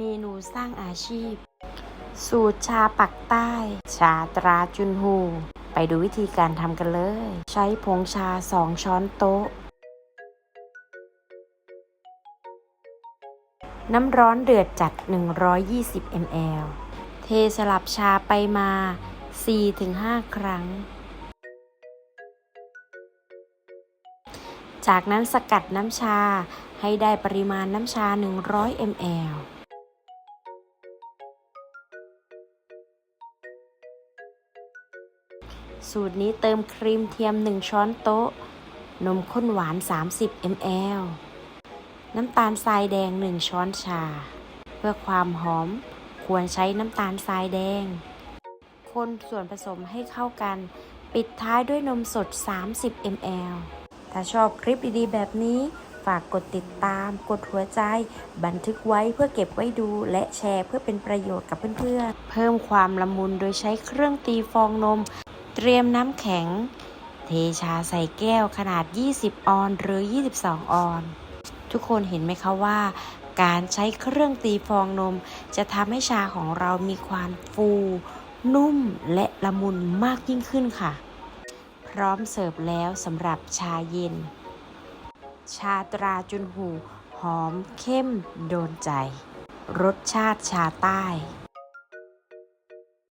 เมนูสร้างอาชีพ สูตรชาปักใต้ ชาตราจุนฮู ไปดูวิธีการทำกันเลย ใช้ผงชา 2 ช้อนโต๊ะ น้ำร้อนเดือดจัด 120 ml เทสลับชาไปมา 4-5 ครั้ง จากนั้นสกัดน้ำชาให้ได้ปริมาณน้ำชา 100 ml สูตรนี้เติมครีมเทียม 1 ช้อนโต๊ะ นมข้นหวาน 30 ml น้ำตาลทรายแดง 1 ช้อนชา เพื่อความหอมควรใช้น้ำตาลทรายแดง คนส่วนผสมให้เข้ากัน ปิดท้ายด้วยนมสด 30 ml ถ้าชอบคลิปดีๆ แบบนี้ ฝากกดติดตาม กดหัวใจ บันทึกไว้เพื่อเก็บไว้ดู และแชร์เพื่อเป็นประโยชน์กับเพื่อนๆ เพิ่มความละมุนโดยใช้เครื่องตีฟองนม เตรียมน้ำแข็ง เทชาใส่แก้วขนาด 20 ออนหรือ 22 ออน ทุกคนเห็นไหมคะว่า การใช้เครื่องตีฟองนม จะทำให้ชาของเรามีความฟู นุ่มและละมุนมากยิ่งขึ้นค่ะ พร้อมเสิร์ฟแล้วสำหรับชาเย็น ชาตราจุนหู หอมเข้มโดนใจ รสชาติชาใต้